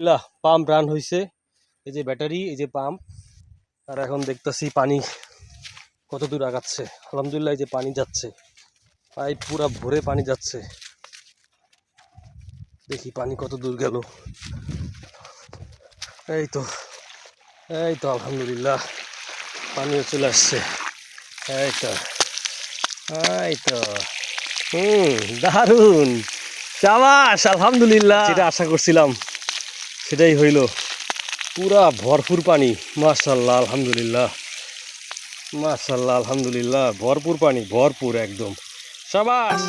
আলহামদুলিল্লাহ, pump run হয়েছে এই যে ব্যাটারি, এই যে পাম্প, আর এখন দেখতেছি পানি কত দূর আগাচ্ছে। আলহামদুলিল্লাহ, এই যে পানি যাচ্ছে। পাইপ পুরা ভরে পানি যাচ্ছে। দেখি পানি কত দূর গেল। এই তো এই তো আলহামদুলিল্লাহ, পানিও চলে আসছে। এই তো এই তো। হুম, দারুণ। চাবাস আলহামদুলিল্লাহ। যেটা আশা করছিলাম। সেটাই হইল। পুরা ভরপুর পানি। মাশাল্লাহ আলহামদুলিল্লাহ। মাশাল্লাহ আলহামদুলিল্লাহ। ভরপুর পানি ভরপুর একদম। সাবাস!